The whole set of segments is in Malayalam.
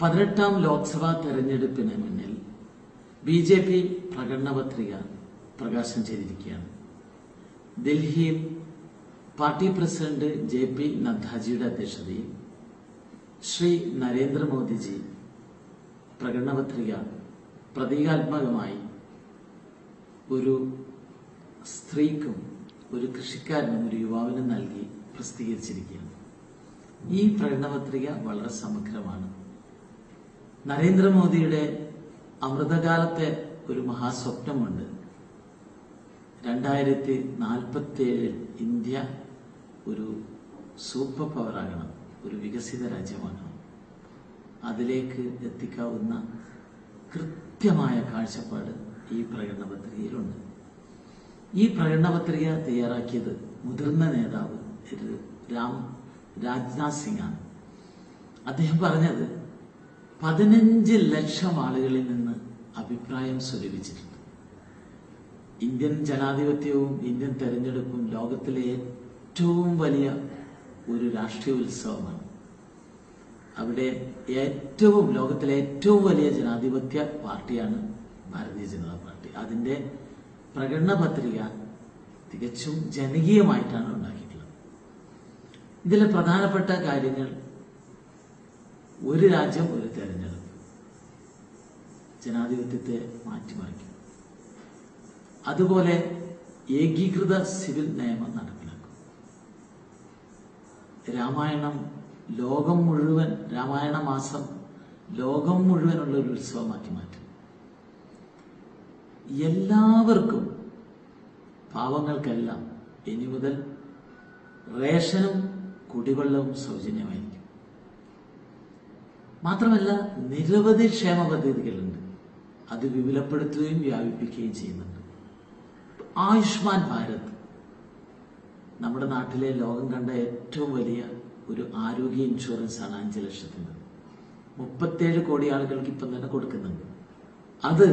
പതിനെട്ടാം ലോക്സഭാ തെരഞ്ഞെടുപ്പിന് മുന്നിൽ ബി ജെ പി പ്രകടന പത്രിക പ്രകാശനം ചെയ്തിരിക്കുകയാണ്. ഡൽഹിയിൽ പാർട്ടി പ്രസിഡന്റ് ജെ പി നദ്ദാജിയുടെ അധ്യക്ഷതയിൽ ശ്രീ നരേന്ദ്രമോദിജി പ്രകടന പത്രിക പ്രതീകാത്മകമായി ഒരു സ്ത്രീക്കും ഒരു കൃഷിക്കാരനും ഒരു യുവാവിനും നൽകി പ്രസിദ്ധീകരിച്ചിരിക്കുകയാണ്. ഈ പ്രകടന പത്രിക വളരെ സമഗ്രമാണ്. നരേന്ദ്രമോദിയുടെ അമൃതകാലത്തെ ഒരു മഹാസ്വപ്നമുണ്ട്. രണ്ടായിരത്തി നാൽപ്പത്തി ഏഴിൽ ഇന്ത്യ ഒരു സൂപ്പർ പവറാകണം ഒരു വികസിത രാജ്യമാകണം. അതിലേക്ക് എത്തിക്കാവുന്ന കൃത്യമായ കാഴ്ചപ്പാട് ഈ പ്രകടന പത്രികയിലുണ്ട്. ഈ പ്രകടന പത്രിക തയ്യാറാക്കിയത് മുതിർന്ന നേതാവ് രാം രാജ്നാഥ് സിംഗ് ആണ് അദ്ദേഹം പറഞ്ഞത് പതിനഞ്ച് ലക്ഷം ആളുകളിൽ നിന്ന് അഭിപ്രായം സ്വരൂപിച്ചിട്ടുണ്ട്. ഇന്ത്യൻ ജനാധിപത്യവും ഇന്ത്യൻ തെരഞ്ഞെടുപ്പും ലോകത്തിലെ ഏറ്റവും വലിയ ഒരു രാഷ്ട്രീയ ഉത്സവമാണ്. അവിടെ ഏറ്റവും ലോകത്തിലെ ഏറ്റവും വലിയ ജനാധിപത്യ പാർട്ടിയാണ് ഭാരതീയ ജനതാ പാർട്ടി. അതിന്റെ പ്രകടന പത്രിക തികച്ചും ജനകീയമായിട്ടാണ് ഉണ്ടാക്കിയിട്ടുള്ളത്. ഇതിലെ പ്രധാനപ്പെട്ട കാര്യങ്ങൾ ഒരു രാജ്യം ഒരു തെരഞ്ഞെടുപ്പ്. ജനാധിപത്യത്തെ മാറ്റിമറിക്കും. അതുപോലെ ഏകീകൃത സിവിൽ നിയമം നടപ്പിലാക്കും. രാമായണം ലോകം മുഴുവൻ രാമായണ മാസം ലോകം മുഴുവനുള്ള ഒരു ഉത്സവമാക്കി മാറ്റും എല്ലാവർക്കും പാവങ്ങൾക്കെല്ലാം ഇനി മുതൽ റേഷനും കുടിവെള്ളവും സൗജന്യമായിരിക്കും മാത്രമല്ല നിരവധി ക്ഷേമ പദ്ധതികളുണ്ട്. അത് വിപുലപ്പെടുത്തുകയും വ്യാപിപ്പിക്കുകയും ചെയ്യുന്നുണ്ട്. ആയുഷ്മാൻ ഭാരത് നമ്മുടെ നാട്ടിലെ ലോകം കണ്ട ഏറ്റവും വലിയ ഒരു ആരോഗ്യ ഇൻഷുറൻസ് ആണ് അഞ്ച് ലക്ഷത്തിന്റെ. മുപ്പത്തേഴ് കോടി ആളുകൾക്ക് ഇപ്പം തന്നെ കൊടുക്കുന്നുണ്ട്. അത്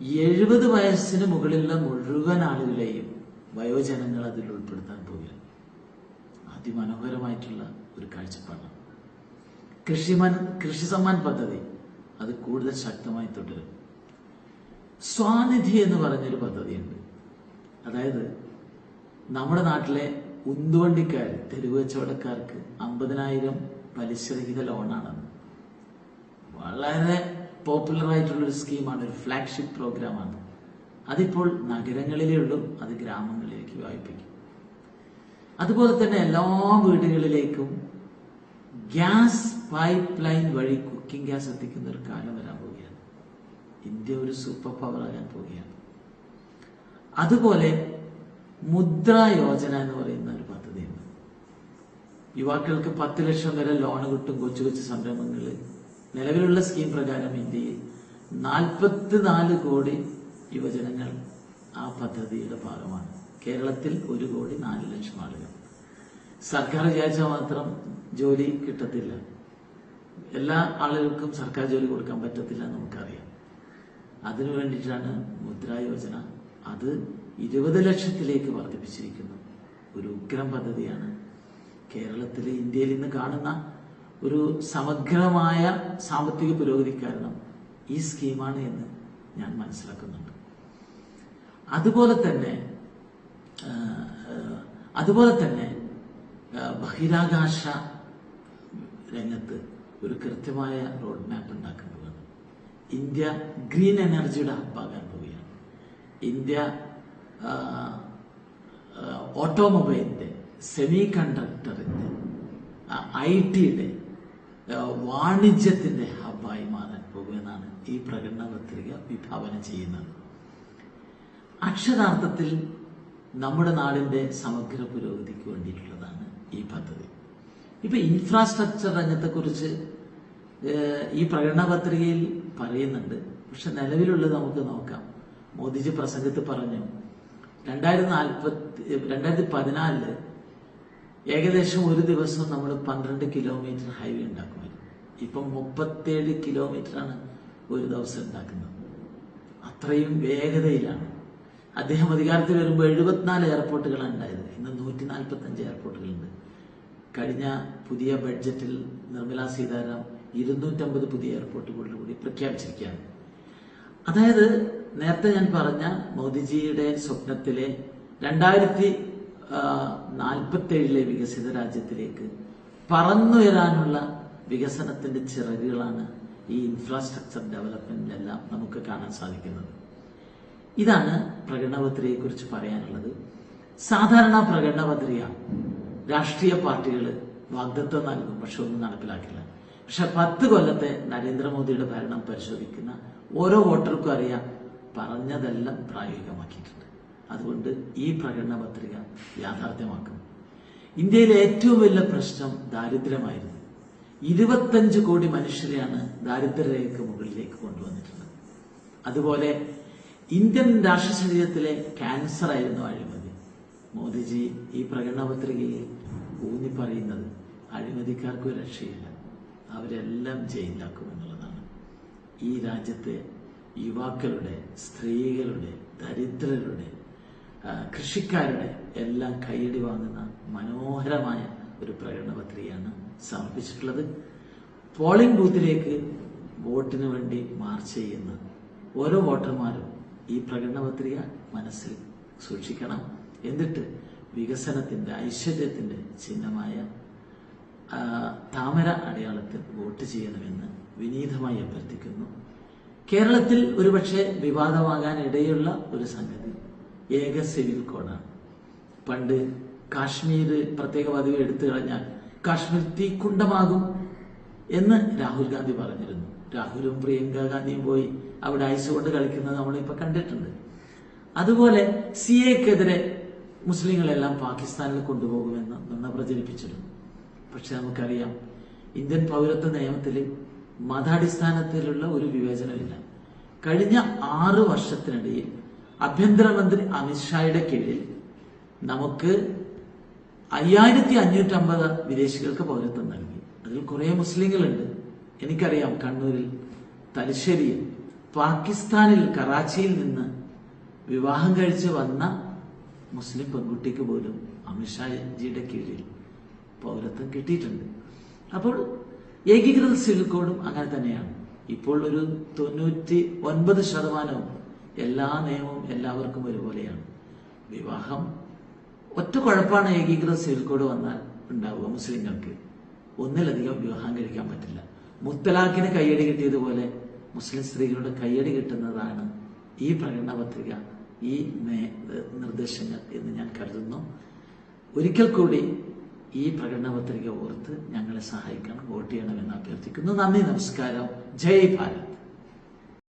എഴുപത് വയസ്സിന് മുകളിലുള്ള മുഴുവൻ ആളുകളെയും വയോജനങ്ങൾ അതിൽ ഉൾപ്പെടുത്താൻ പോവുകയാണ്. അതിമനോഹരമായിട്ടുള്ള ഒരു കാഴ്ചപ്പാടാണ്. കൃഷിമൻ കൃഷി സമ്മാൻ പദ്ധതി. അത് കൂടുതൽ ശക്തമായി തുടരും. സ്വാനിധി എന്ന് പറഞ്ഞൊരു പദ്ധതിയുണ്ട്. അതായത് നമ്മുടെ നാട്ടിലെ ഉന്തുവണ്ടിക്കാർ തെരുവ് കച്ചവടക്കാർക്ക് അമ്പതിനായിരം പലിശരഹിത ലോണാണെന്ന് വളരെ പോപ്പുലർ ആയിട്ടുള്ള ഒരു സ്കീമാണ് ഒരു ഫ്ലാഗ്ഷിപ്പ് പ്രോഗ്രാമാണ്. അതിപ്പോൾ നഗരങ്ങളിലേ ഉള്ളൂ അത് ഗ്രാമങ്ങളിലേക്ക് വായ്പിക്കും അതുപോലെ തന്നെ എല്ലാ വീടുകളിലേക്കും ഗ്യാസ് പൈപ്പ് ലൈൻ വഴി കുക്കിംഗ് ഗ്യാസ് എത്തിക്കുന്ന ഒരു കാലം വരാൻ പോവുകയാണ്. ഇന്ത്യ ഒരു സൂപ്പർ പവർ ആകാൻ പോവുകയാണ്. അതുപോലെ മുദ്ര യോജന എന്ന് പറയുന്ന ഒരു പദ്ധതിയുണ്ട്. യുവാക്കൾക്ക് പത്ത് ലക്ഷം വരെ ലോൺ കിട്ടും കൊച്ചു കൊച്ചു സംരംഭങ്ങളിൽ നിലവിലുള്ള സ്കീം പ്രകാരം ഇന്ത്യയിൽ നാൽപ്പത്തിനാല് കോടി യുവജനങ്ങൾ ആ പദ്ധതിയുടെ ഭാഗമാണ്. കേരളത്തിൽ ഒരു കോടി നാല് ലക്ഷം ആളുകൾ. സർക്കാർ വിചാരിച്ചാൽ മാത്രം ജോലി കിട്ടത്തില്ല. എല്ലാ ആളുകൾക്കും സർക്കാർ ജോലി കൊടുക്കാൻ പറ്റത്തില്ല നമുക്കറിയാം. അതിനു വേണ്ടിയിട്ടാണ് മുദ്രാ യോജന അത് ഇരുപത് ലക്ഷത്തിലേക്ക് വർദ്ധിപ്പിച്ചിരിക്കുന്നു ഒരു ഉഗ്രം പദ്ധതിയാണ്. കേരളത്തിൽ ഇന്ത്യയിൽ ഇന്ന് കാണുന്ന ഒരു സമഗ്രമായ സാമ്പത്തിക പുരോഗതി കാരണം ഈ സ്കീമാണ് എന്ന് ഞാൻ മനസ്സിലാക്കുന്നുണ്ട്. അതുപോലെ തന്നെ അതുപോലെ തന്നെ ബഹിരാകാശ രംഗത്ത് ഒരു കൃത്യമായ റോഡ് മാപ്പ് ഉണ്ടാക്കാൻ പോവുകയാണ് ഇന്ത്യ ഗ്രീൻ എനർജിയുടെ ഹബ്ബാകാൻ പോവുകയാണ്. ഇന്ത്യ ഓട്ടോമൊബൈലിന്റെ സെമി കണ്ടക്ടറിന്റെ ഐ ടിയുടെ വാണിജ്യത്തിന്റെ ഹബ്ബായി മാറാൻ പോകുമെന്നാണ് ഈ പ്രകടന പത്രിക വിഭാവനം ചെയ്യുന്നത്. അക്ഷരാർത്ഥത്തിൽ നമ്മുടെ നാടിന്റെ സമഗ്ര പുരോഗതിക്ക് വേണ്ടിയിട്ടുള്ളതാണ് ഈ പദ്ധതി. ഇപ്പൊ ഇൻഫ്രാസ്ട്രക്ചർ രംഗത്തെ കുറിച്ച് ഈ പ്രകടന പത്രികയിൽ പറയുന്നുണ്ട്. പക്ഷെ നിലവിലുള്ളത് നമുക്ക് നോക്കാം. മോദിജി പ്രസംഗത്തിൽ പറഞ്ഞു രണ്ടായിരത്തി നാൽപ്പത്തി രണ്ടായിരത്തി പതിനാലിൽ ഏകദേശം ഒരു ദിവസം നമ്മൾ പന്ത്രണ്ട് കിലോമീറ്റർ ഹൈവേ ഉണ്ടാക്കുമായിരുന്നു. ഇപ്പം മുപ്പത്തേഴ് കിലോമീറ്ററാണ് ഒരു ദിവസം ഉണ്ടാക്കുന്നത്. അത്രയും വേഗതയിലാണ്. അദ്ദേഹം അധികാരത്തിൽ വരുമ്പോൾ എഴുപത്തിനാല് എയർപോർട്ടുകളാണ് ഉണ്ടായത്. ഇന്ന് നൂറ്റി നാൽപ്പത്തി അഞ്ച് എയർപോർട്ടുകളുണ്ട്. കഴിഞ്ഞ പുതിയ ബഡ്ജറ്റിൽ നിർമ്മല സീതാരാം ഇരുന്നൂറ്റമ്പത് പുതിയ എയർപോർട്ടുകളിൽ കൂടി പ്രഖ്യാപിച്ചിരിക്കുകയാണ്. അതായത് നേരത്തെ ഞാൻ പറഞ്ഞ മോദിജിയുടെ സ്വപ്നത്തിലെ രണ്ടായിരത്തി നാൽപ്പത്തി ഏഴിലെ വികസിത രാജ്യത്തിലേക്ക് പറന്നുയരാനുള്ള വികസനത്തിന്റെ ചിറകുകളാണ് ഈ ഇൻഫ്രാസ്ട്രക്ചർ ഡെവലപ്മെന്റിലെല്ലാം നമുക്ക് കാണാൻ സാധിക്കുന്നത്. ഇതാണ് പ്രകടനപത്രികയെക്കുറിച്ച് പറയാനുള്ളത്. സാധാരണ പ്രകടനപത്രിക രാഷ്ട്രീയ പാർട്ടികൾ വാഗ്ദത്വം നൽകും പക്ഷെ ഒന്നും നടപ്പിലാക്കില്ല. പക്ഷെ പത്ത് കൊല്ലത്തെ നരേന്ദ്രമോദിയുടെ ഭരണം പരിശോധിക്കുന്ന ഓരോ വോട്ടർക്കും അറിയാം പറഞ്ഞതെല്ലാം പ്രായോഗികമാക്കിയിട്ടുണ്ട്. അതുകൊണ്ട് ഈ പ്രകടന പത്രിക യാഥാർത്ഥ്യമാക്കും. ഇന്ത്യയിലെ ഏറ്റവും വലിയ പ്രശ്നം ദാരിദ്ര്യമായിരുന്നു. ഇരുപത്തഞ്ച് കോടി മനുഷ്യരെയാണ് ദാരിദ്ര്യരേഖയ്ക്ക് മുകളിലേക്ക് കൊണ്ടുവന്നിട്ടുള്ളത്. അതുപോലെ ഇന്ത്യൻ രാഷ്ട്ര ശരീരത്തിലെ ക്യാൻസർ ആയിരുന്നു അഴിമതി. മോദിജി ഈ പ്രകടന പത്രികയിൽ ഊന്നി പറയുന്നത് അഴിമതിക്കാർക്ക് രക്ഷയില്ല. അവരെല്ലാം ജയിലാക്കും എന്നുള്ളതാണ്. ഈ രാജ്യത്തെ യുവാക്കളുടെ സ്ത്രീകളുടെ ദരിദ്രരുടെ കൃഷിക്കാരുടെ എല്ലാം കൈയടി വാങ്ങുന്ന മനോഹരമായ ഒരു പ്രകടന പത്രികയാണ് സമർപ്പിച്ചിട്ടുള്ളത്. പോളിംഗ് ബൂത്തിലേക്ക് വോട്ടിന് വേണ്ടി മാർച്ച് ചെയ്യുന്ന ഓരോ വോട്ടർമാരും ഈ പ്രകടന പത്രിക മനസ്സിൽ സൂക്ഷിക്കണം. എന്നിട്ട് വികസനത്തിന്റെ ഐശ്വര്യത്തിന്റെ ചിഹ്നമായ താമര അടയാളത്തിൽ വോട്ട് ചെയ്യണമെന്ന് വിനീതമായി അഭ്യർത്ഥിക്കുന്നു. കേരളത്തിൽ ഒരുപക്ഷെ വിവാദമാകാൻ ഇടയുള്ള ഒരു സംഗതി ഏക സിവിൽ കോഡാണ്. പണ്ട് കാശ്മീർ പ്രത്യേക പദവി എടുത്തു കളഞ്ഞാൽ കാശ്മീർ തീക്കുണ്ടമാകും എന്ന് രാഹുൽ ഗാന്ധി പറഞ്ഞിരുന്നു. രാഹുലും പ്രിയങ്ക ഗാന്ധിയും പോയി അവിടെ ഐസ് കൊണ്ട് കളിക്കുന്നത് നമ്മളിപ്പോ കണ്ടിട്ടുണ്ട്. അതുപോലെ സി എക്കെതിരെ മുസ്ലിങ്ങളെല്ലാം പാകിസ്ഥാനിൽ കൊണ്ടുപോകുമെന്ന് നുണ പ്രചരിപ്പിച്ചിരുന്നു. പക്ഷെ നമുക്കറിയാം ഇന്ത്യൻ പൗരത്വ നിയമത്തിൽ മതാടിസ്ഥാനത്തിലുള്ള ഒരു വിവേചനമില്ല. കഴിഞ്ഞ ആറ് വർഷത്തിനിടയിൽ ആഭ്യന്തരമന്ത്രി അമിത്ഷായുടെ കീഴിൽ നമുക്ക് അയ്യായിരത്തി അഞ്ഞൂറ്റമ്പത് വിദേശികൾക്ക് പൗരത്വം നൽകി. അതിൽ കുറേ മുസ്ലിങ്ങളുണ്ട്. എനിക്കറിയാം കണ്ണൂരിൽ തലശ്ശേരിയിൽ പാകിസ്ഥാനിൽ കറാച്ചിയിൽ നിന്ന് വിവാഹം കഴിച്ച് വന്ന മുസ്ലിം പെൺകുട്ടിക്ക് പോലും അമിത്ഷാജിയുടെ കീഴിൽ പൗരത്വം കിട്ടിയിട്ടുണ്ട്. അപ്പോൾ ഏകീകൃത സിവിൽ കോഡും അങ്ങനെ തന്നെയാണ്. ഇപ്പോൾ ഒരു തൊണ്ണൂറ്റി ഒൻപത് ശതമാനവും എല്ലാ നിയമവും എല്ലാവർക്കും ഒരുപോലെയാണ്. വിവാഹം ഒറ്റ കുഴപ്പമാണ് ഏകീകൃത സിവിൽ കോഡ് വന്നാൽ ഉണ്ടാവുക മുസ്ലിങ്ങൾക്ക്. ഒന്നിലധികം വിവാഹം കഴിക്കാൻ പറ്റില്ല. മുത്തലാഖിന് കയ്യടി കിട്ടിയതുപോലെ മുസ്ലിം സ്ത്രീകളുടെ കയ്യടി കിട്ടുന്നതാണ് ഈ പ്രകടന പത്രിക ഈ നിർദ്ദേശങ്ങൾ എന്ന് ഞാൻ കരുതുന്നു. ഒരിക്കൽ കൂടി ഈ പ്രകടന പത്രിക ഓർത്ത് ഞങ്ങളെ സഹായിക്കണം വോട്ട് ചെയ്യണമെന്ന് അഭ്യർത്ഥിക്കുന്നു. നന്ദി നമസ്കാരം. ജയ് ഭാരത്.